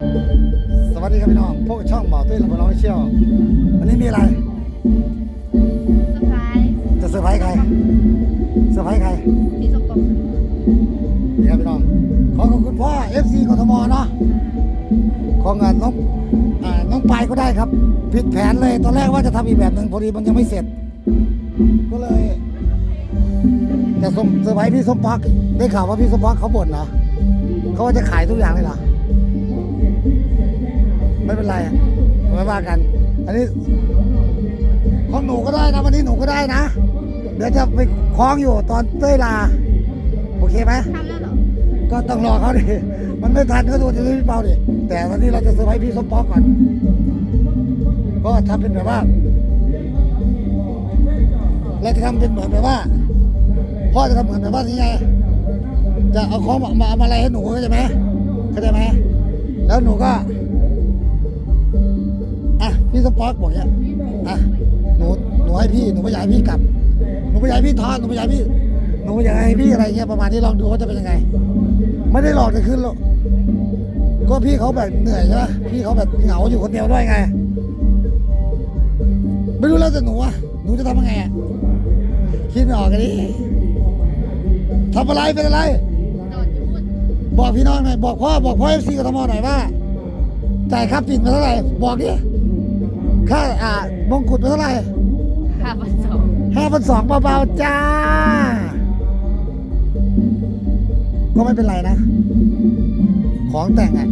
สวัสดีครับพี่น้อง พวกบช่องเบาตุ้ยลำพูนร้องเชี่ยว วันนี้มีอะไรเซอร์ไพรส์จะเซอร์ไพรส์ใครเซอร์ไพรส์ใครพี่สมปองนี่ครับพี่น้อง ขอขอบคุณพ่อ FC กทมเนาะของงานน้องอ่าน้องปายก็ได้ครับ ผิดแผนเลย ตอนแรกว่าจะทำอีกแบบหนึ่งพอดีมันยังไม่เสร็จ ก็เลยแต่สมเซอร์ไพรส์พี่สมพักดิ์ได้ข่าวว่าพี่สมพักดิ์เขาบ่นนะเขาว่าจะขายทุกอย่างเลยเหรอ ไม่เป็นไรอะไม่ว่ากัน อันนี้ของหนูก็ได้นะวันนี้หนูก็ได้นะ เดี๋ยวจะไปคล้องอยู่ตอนเต้ยลา โอเคไหมทำแล้วเหรอก็ต้องรอเขาดิ มันไม่ทันก็ดูจะรีบเปล่าดิ แต่วันนี้เราจะเซอร์ไพรส์พี่สมปองก่อน ก็ทำเป็นแบบว่า เราจะทำเป็นเหมือนแบบว่า พ่อจะทำเหมือนแบบว่านี่ไง จะเอาของมามาเอามาอะไรให้หนูเข้าใจไหมเข้าใจไหม แล้วหนูก็อะ พี่สปอกบอกเนี้ยอะหนูหนูให้พี่หนูไม่อยากให้พี่กลับหนูไม่อยากให้พี่ทอนหนูไม่อยากให้พี่หนูไม่อยากให้พี่อะไรเงี้ยประมาณนี้ลองดูว่าจะเป็นยังไง ไม่ได้หลอกจะขึ้นหรอกก็พี่เขาแบบเหนื่อยใช่ไหมพี่เขาแบบเหงาอยู่คนเดียวด้วยไง ไม่รู้แล้วแต่หนูอะหนูจะทำยังไงอะคิดไม่ออกกันดิทำอะไรเป็นอะไร บอกพี่น้องหน่อย บอกพ่อ บอกพ่อเอฟซีกทมหน่อยว่าจ่ายค่าปิดมาเท่าไหร่ บอกดิ ค่าอ่ามงกุฎมาเท่าไหร่ห้าพันสองห้าพันสองเบาๆจ้า ก็ไม่เป็นไรนะ ของแต่งอะ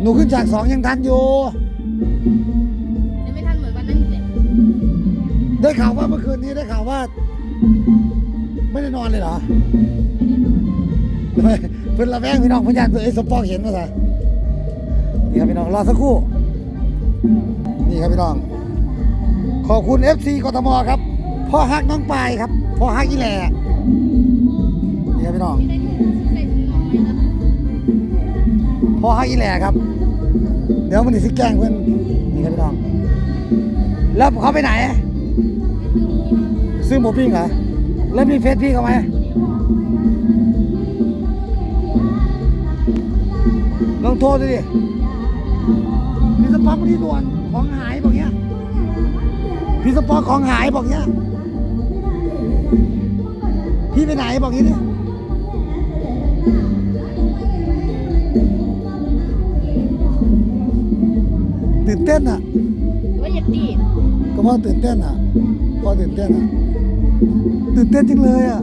หนูขึ้นจากสองยังทันอยู่ ยังไม่ทันเหมือนวันนั้นเลยได้ข่าวว่าเมื่อคืนนี้ได้ข่าวว่า ไม่ได้นอนเลยเหรอทำไมเพื่อนละแวงพี่น้องพยานเพื่อนไอ้สมปองเห็นมาสินี่ครับพี่น้องรอสักครู่ นี่ครับพี่น้อง ขอบคุณ FC กทมครับ พ่อฮักน้องปายครับ พ่อฮักอีแหล่นี่ครับพี่น้อง พ่อฮักอีแหล่ครับ เดี๋ยวมันจะสิแกล้งเพื่อนนี่ครับพี่น้อง แล้วเขาไปไหน ซื้อหมูปิ้งเหรอ แล้วมีเฟซพี่เขาไหมลองโทรดูดิพี่สป๊อกที่ด่วน ของหายบอกเงี้ยพี่สปอของหายบอกเงี้ยพี่ไปไหนบอกงี้ดิตื่นเต้นอะว่าอย่าตีก็พ่อตื่นเต้นอะพ่อตื่นเต้นอะตื่นเต้นจริงเลยอะ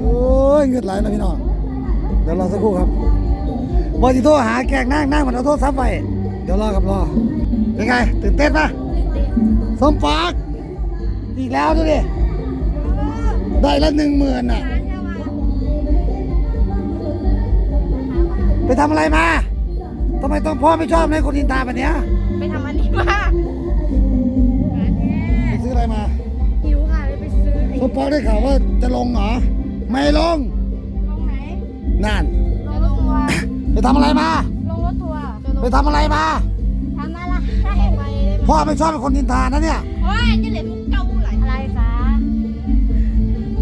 โอ้ยเงือดไหลนะพี่น้องเดี๋ยวรอสักครู่ครับบอจิโทรหาแกงนั่งนั่งมันเอาโทรศัพท์ไปเดี๋ยวรอกับรอเป็นไงตื่นเต้นปะสมปากอีกแล้วดูดิได้ละหนึ่งหมื่นอะ ไปทำอะไรมาทำไมต้องพ่อไม่ชอบในคนอินตาแบบเนี้ยไปทำอันนี้ มาไปซื้ออะไรมาหิวค่ะเลยไปซื้อสมปากได้ข่าวว่าจะลงเหรอ ไม่ลง ลงไหนนั่น ลงรถทัวร์ไปทำอะไรมา ลงรถทัวร์ไปทำอะไรมา ทำอะไรไปได้ไหมพ่อไม่ชอบเป็นคนอินทานะเนี่ยโอ้ยจะเหลือมุกเก่าไหลอะไรคะ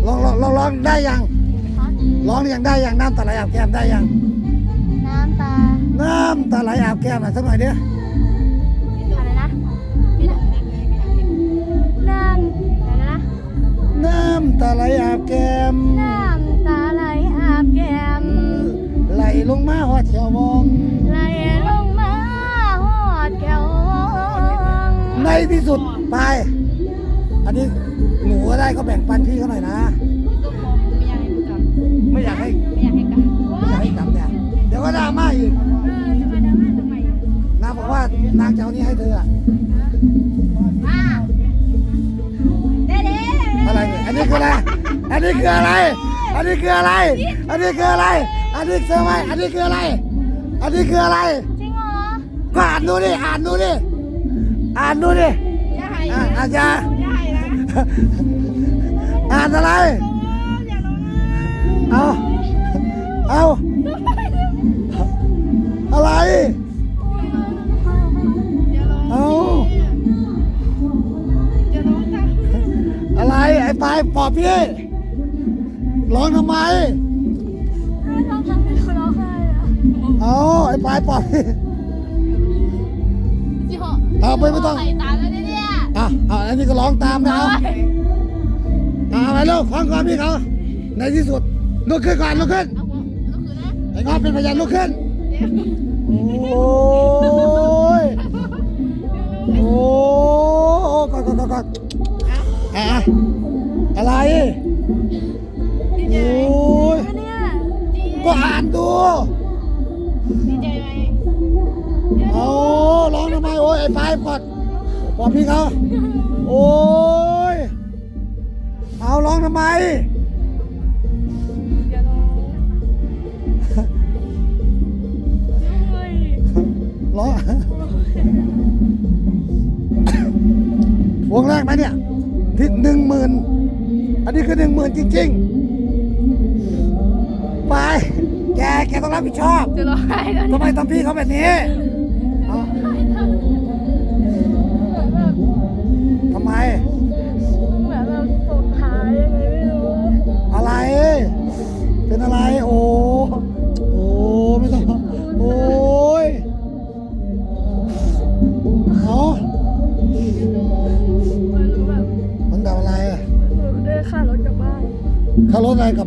ลองลองลองร้องได้ยังร้องยังได้ยังน้ำตาไหลอาบแก้มได้ยังน้ำตา น้ำตาไหลอาบแก้มหน่อยสักหน่อยเดียว ที่สุดไป อันนี้หนูก็ได้ก็แบ่งปันพี่เขาหน่อยนะไม่อยากให้กลับไม่อยากให้ไม่อยากให้กลับไม่อยากให้กลับเนี่ยเดี๋ยวก็ดราม่าอีกเออจะมาดราม่าทำไมนางบอกว่านางจะเอานี้ให้เธออะอ่าเด้เด้อะไรเนี่ยอันนี้คืออะไร อันนี้คืออะไร อันนี้คืออะไร อันนี้คืออะไร อันนี้คืออะไรอันนี้คืออะไร อันนี้คืออะไร จริงเหรอก็อ่านดูดิอ่านดูดิ อ่านดูดิอย่าให้อะอาจารย์อย่าให้นะอ่านอะไรเอาเอาอะไรเอาอะไร ไอ้ปลายปอบพี่ร้องทำไม ไม่ต้องทำให้เขาร้องไห้อะ เอาไอ้ปลายปอบพี่จิโฮ เอาไปไม่ต้องใส่ตาแล้วเนี่ยอะเอาอันนี้ก็ร้องตามนะเอาเอาไปลูกคล้องก่อนพี่เขา ในที่สุดลุกขึ้นก่อนลุกขึ้น เอาหัวลุกขึ้นนะไอ้งอเป็นพยานลุกขึ้น โอ้ย โอ้ก่อนก่อนก่อนก่อนอะอะไรโอ้ย เนี่ยก็อ่านดูดีใจไหม เอาร้องทำไมโอ้ยไอ้ปลายกอดกอดพี่เขาโอ้ยเอาร้องทำไมอย่าร้องเฮ้ยร้องวงแรกไหมเนี่ยที่หนึ่งหมื่นอันนี้คือหนึ่งหมื่นจริงๆ ไป แก แกต้องรับผิดชอบจะร้องไห้แล้วทำไมทำพี่เขาแบบนี้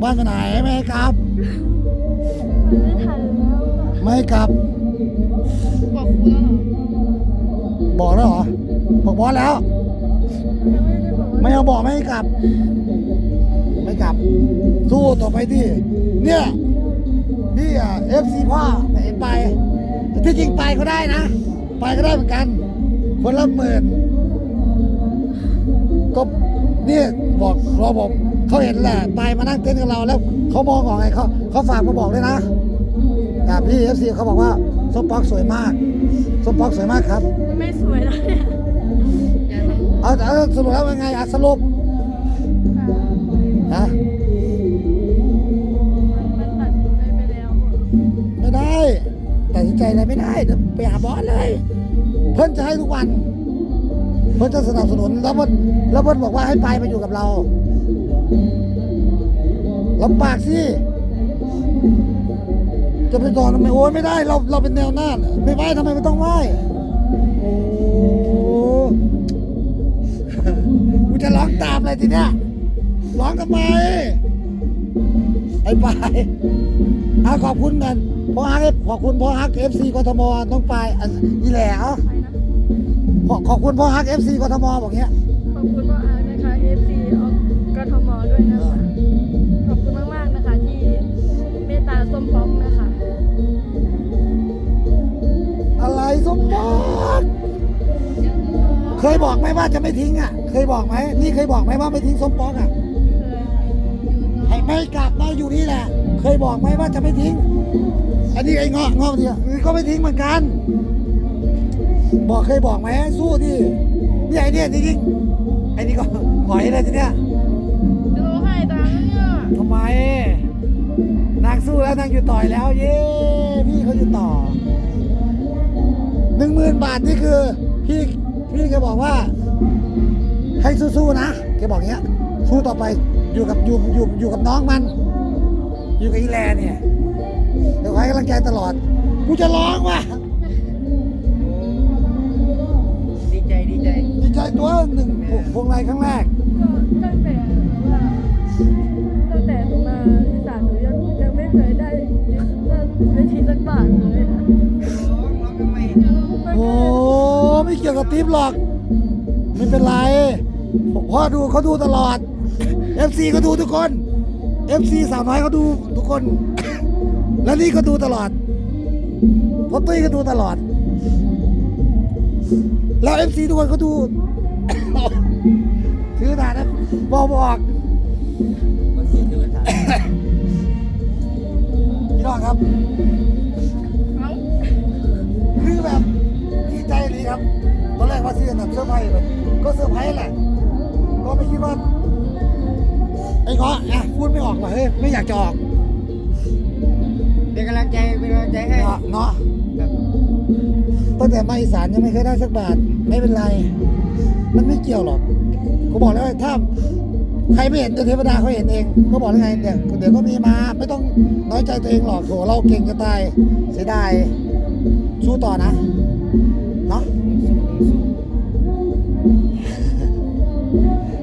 บ้านไปไหนไม่ให้กลับ ไม่ให้กลับ บอกครูแล้วเหรอบอกแล้วเหรอ บอกบอสแล้ว ไม่เอาบอกไม่ให้กลับ ไม่กลับ สู้ต่อไปที่ เนี่ยพี่เอฟซีพ่อไปไปแต่ที่จริงไปก็ได้นะ ไปก็ได้เหมือนกัน คนละหมื่นก็เนี่ยบอกรอบอก เขาเห็นแหละไปมานั่งเต้นกับเราแล้วเขามองออกไงเขาเขาฝากมาบอกด้วยนะแต่พี่เอฟซีเขาบอกว่าส้มป๊อกสวยมากส้มป๊อกสวยมากครับ ไม่สวยแล้วเนี่ยเอาเอาสรุปแล้วเป็นไงอะสรุปฮะมันตัดสินใจไปแล้วอะไม่ได้ตัดสินใจอะไรไม่ได้เดี๋ยวไปหาบอสเลย เพิ่นจะให้ทุกวัน เพิ่นจะสนับสนุนแล้วเพิ่นแล้วเพิ่นบอกว่าให้ไปมาอยู่กับเรา ลำบากสิ จะไปต่อทำไมโอ้ยไม่ได้ เราเราเป็นแนวหน้า ไม่ไหวทำไมไม่ต้องไหวโอ้กูจะร้องตามเลยทีเนี้ยร้องทำไมไอ้ไปอาขอบคุณกันพ่อฮักขอบคุณพ่อฮักเอฟซีกทมน้องไปอันนี่แหละเอาไปนะขอขอบคุณพ่อฮักเอฟซีกทมบอกเงี้ยขอบคุณพ่อ เคยบอกไหมว่าจะไม่ทิ้งอะ เคยบอกไหมนี่เคยบอกไหมว่าไม่ทิ้งสมปองอะให้ไม่กลับมาอยู่นี่แหละ เคยบอกไหมว่าจะไม่ทิ้ง อันนี้ไอ้เงาะเงาะเนี่ยนี่ก็ไม่ทิ้งเหมือนกัน บอกเคยบอกไหมสู้ดิเนี่ยไอ้เนี่ยจริงๆไอ้นี่ก็หอยเลยทีเนี้ยจะร้องไห้ตามเนี่ยทำไมนางสู้แล้วนางอยู่ต่อยแล้ว เย้พี่เขาอยู่ต่อหนึ่งหมื่นบาทนี่คือพี่ พี่แกบอกว่า ให้สู้ๆนะแกบอกอย่างเงี้ย สู้ต่อไปอยู่กับอยู่อยู่อยู่กับน้องมัน อยู่กับอีแลเนี่ยเดี๋ยวให้กำลังใจตลอดกูจะร้องว่ะดีใจดีใจดีใจตัวหนึ่งพวงไรครั้งแรกก็ตั้งแต่ว่าตั้งแต่หนูมาอีสานหนูยังยังไม่เคยได้ได้เวทีสักบาทเลย กี่ยวกับหรอก ไม่เป็นไรพ่อดูเขาดูตลอด FC ก็ดูทุกคน FC สาวน้อยเขาดูทุกคน แล้วนี่ก็ดูตลอดพ่อตุ้ยก็ดูตลอด แล้ว FC ทุกคนเขาดู ถือฐานนะบอกบอกพี่น้องครับ รกว่าซื้อแบบเซอร์ไพรส์แบบก็เซอร์ไพรส์แหละ ก็ไม่คิดว่าเงาะอะพูดไม่ออกว่ะเฮ้ยไม่อยากจะออกเป็นกำลังใจเป็นกำลังใจให้เนาะเนาะครับตั้งแต่มาอีสานยังไม่เคยได้สักบาทไม่เป็นไร มันไม่เกี่ยวหรอกกูบอกแล้วว่าถ้าใครไม่เห็นเดี๋ยวเทวดาเขาเห็นเองก็บอกแล้วไงเดี๋ยวเดี๋ยวก็มีมาไม่ต้องน้อยใจตัวเองหรอกโถเราเก่งจะตายเสียดายสู้ต่อนะ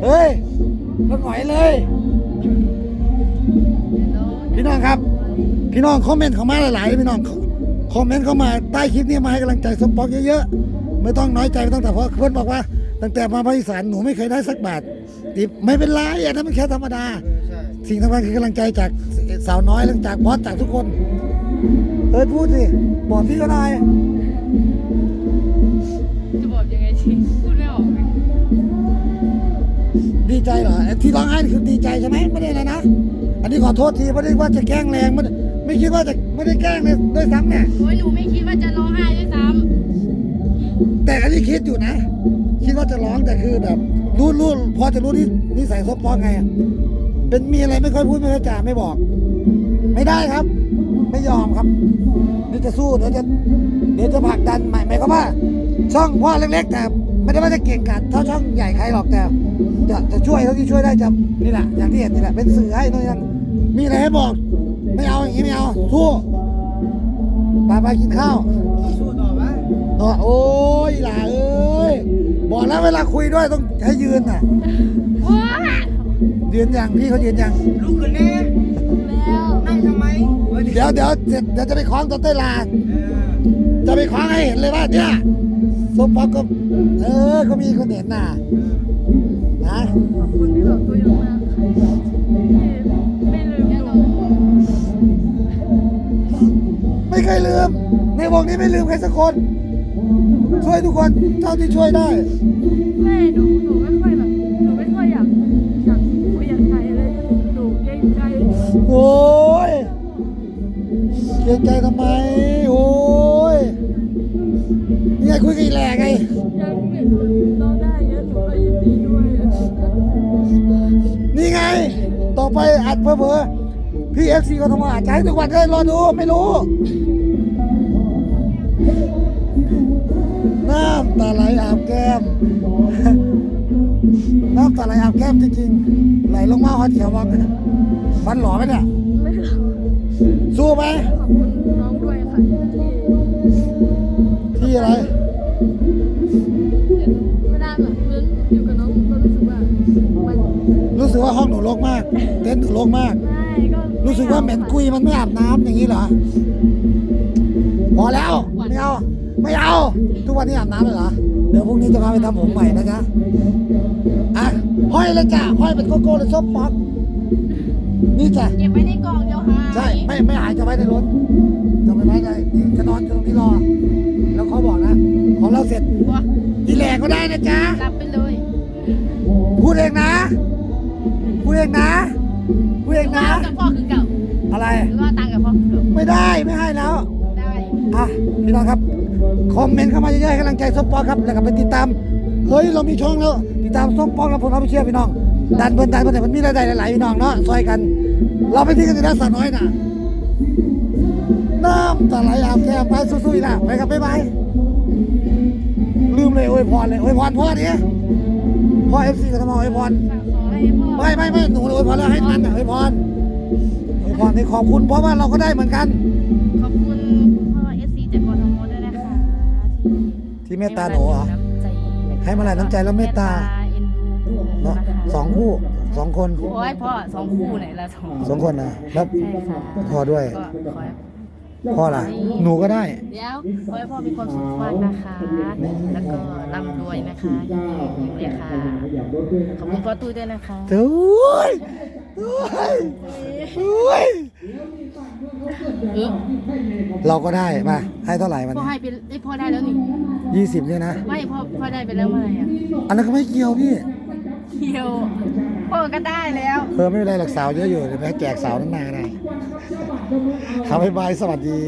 เฮ้ยมันไหวเลย พี่น้องครับ พี่น้องคอมเมนต์เข้ามาหลายๆพี่น้องคอมเมนต์เข้ามาใต้คลิปนี้มาให้กำลังใจสมปองเยอะๆไม่ต้องน้อยใจไม่ต้องแต่เพราะเพื่อนบอกว่า ตั้งแต่มาภาคอีสานหนูไม่เคยได้สักบาทติไม่เป็นไรอันนั้นมันแค่ธรรมดา สิ่งสำคัญคือกำลังใจจากสาวน้อยและจากบอสจากทุกคนเอ้ยพูดสิบอกพี่ก็ได้ ใจเหรอไอ้ที่ร้องไห้นี่คือดีใจใช่ไหมไม่ได้อะไรนะ อันนี้ขอโทษทีไม่ได้ว่าจะแกล้งแรงไม่ได้ไม่คิดว่าจะไม่ได้แกล้งเลยด้วยซ้ำเนี่ยโอ้ยหนูไม่คิดว่าจะร้องไห้ด้วยซ้แต่อันนี้คิดอยู่นะ คิดว่าจะร้องแต่คือแบบรู้รู้พอจะรู้ที่นิสัยซบปองไงอะเป็นมีอะไรไม่ค่อยพูดไม่ค่อยจาไม่บอก ไม่ได้ครับ ไม่ยอมครับนี่จะสู้เดี๋ยวจะเดี๋ยวจะผลักดันใหม่หมายความว่า ช่องพ่อเล็กๆแต่ไม่ได้ว่าจะเก่งกาจเท่าช่องใหญ่ใครหรอกแต่ จะจะช่วยเท่าที่ช่วยได้จะนี่แหละอย่างที่เห็นนี่แหละเป็นสื่อให้นู่นนั่นมีอะไรให้บอก ไม่เอาอย่างนี้ไม่เอาสู้ไปไปกินข้าวสู้ต่อวะเนาะโอ้ยหล่าเอ้ยบอกแล้วเวลาคุยด้วยต้องให้ยืนน่ะำว้ายืนอย่างพี่เขายืนอย่างลุกขึ้นแน่แล้วนั่งทำไมออเดี๋ยวเดี๋ยวเสร็จเดี๋ยวจะไปคล้องตัวเต้ยลาเออจะไปคล้องให้เห็นเลยว่าเนี่ยสมปองก็เออก็มีคนเห็นน่ะนะ ขอบคุณที่แบบตัวอย่างมากค่ะที่ไม่ลืมหนูไม่เคยลืม ในวงนี้ไม่ลืมใครสักคน ช่วยทุกคนเท่าที่ช่วยได้ แม่หนูหนูไม่ค่อยแบบหนูไม่ค่อยอยากอยากคุยกับใครเลยหนูเกรงใจ โอ้ยเกรงใจทำไม ไปอัดเผลอๆพี่เอฟซีก็ทำอาจจะให้ทุกวันเลยรอดูไม่รู้ น้ำตาไหลอาบแก้ม น้ำตาไหลอาบแก้มจริงๆ ไหลลงมาฮอตเขียวบอกฟันหล่อไหมเนี่ย ไม่หรอกสู้ไหม ขอบคุณน้องด้วยค่ะที่ที่อะไร เวลาแบบเพื่อนอยู่ ว่าห้องหนูรกมาก เต็นท์หนูรกมากไม่ก็รู้สึกว่าเหม็นกุยมันไม่อาบน้ำอย่างนี้เหรอ พอแล้ว ไม่เอา ไม่เอา ทุกวันนี้อาบน้ำเลยเหรอ เดี๋ยวพรุ่งนี้จะพาไปทำผมใหม่นะจ๊ะอะห้อยเลยจ้ะห้อยเป็นโกโก้เลยส้มป๊อกนี่จ้ะเก็บไว้ในกล่องเดียวหายใช่ ไม่ไม่หายจะไว้ในรถจะไปไว้ในนี่จะนอนอยู่ตรงนี้รอ แล้วเขาบอกนะ ของเราเสร็จวะดีแหลกก็ได้นะจ๊ะ รับไปเลย พูดเองนะพูด เองนะพูดเองว่านะเอากับพ่อคือเก่าอะไร หรือว่าตังค์กับพ่อคือเก่าไม่ได้ไม่ให้แล้ว ได้อะพี่น้องครับ คอมเมนต์เข้ามาเยอะๆให้กำลังใจส้มปองครับ แล้วก็ไปติดตาม เฮ้ย เรามีช่องแล้ว ติดตามส้มปองแล้วพวกเราไปเชียร์พี่น้อง ดันเพิ่นดันเพิ่นแต่มันมีรายได้หลายๆพี่น้องเนาะ ซอยกัน เราไปที่กันที่ด้านสาวน้อยน่ะ น้ำตาไหลอาบแก้มไปสู้ๆอีกนะไปครับบ๊ายบาย ลืมเลยอวยพรเลยอวยพรพ่อดิพ่อเอฟซีก็ทำมาอวยพรฝากขอให้พ่อ ไม่ไม่ไม่หนูอวยพรแล้วให้มันอะอวยพรอวยพรให้ขอบคุณ เพราะว่าเราก็ได้เหมือนกัน ขอบคุณพ่อเอสซีจากกทมด้วยนะคะที่เมตตาหนูเหรอ ให้มาหลายน้ำใจแล้วเมตตา เอ็นดูเนาะนะคะสองคู่สองคน โอ้ยพ่อสองคู่ไหนละสองสองคนนะแล้วใช่ค่ะพ่อด้วย ก็ขอให้ พ่อล่ะ หนูก็ได้ เดี๋ยวขอให้พ่อมีความสุขมากนะคะ แล้วก็ร่ำรวยนะคะยิ่งๆเลยค่ะ ขอบคุณพ่อตุ้ยด้วยนะคะโอ้ยโอ้ยโอ้ยเออเราก็ได้มาให้เท่าไหร่วันพ่อนี้ให้ไปเอ้ยพ่อได้แล้วนี่ ยี่สิบเนี่ยนะ ไม่พ่อพ่อได้ไปแล้วเมื่อไหร่อะอันนั้นก็ไม่เกี่ยวพี่เที่ยวพ่อก็ได้แล้ว เออไม่เป็นไรหรอกสาวเยอะอยู่เดี๋ยวไปแจกสาวนั้นนาก็ได้ ครับบ๊ายบายสวัสดี